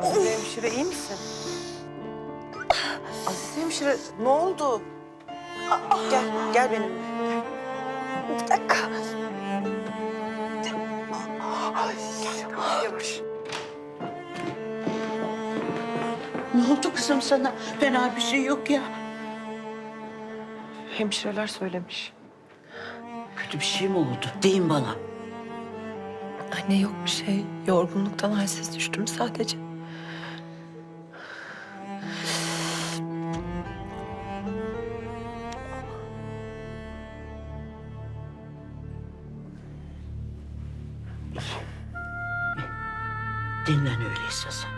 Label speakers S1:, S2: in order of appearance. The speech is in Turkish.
S1: Azize hemşire iyi misin? Azize hemşire ne oldu? Gel, gel benimle. Bir dakika.
S2: Ne oldu kızım sana? Fena bir şey yok ya.
S1: Hemşireler söylemiş.
S2: Kötü bir şey mi oldu? Deyin bana.
S3: Anne yok bir şey. Yorgunluktan halsiz düştüm sadece.
S2: Dinlen öyleyse sen.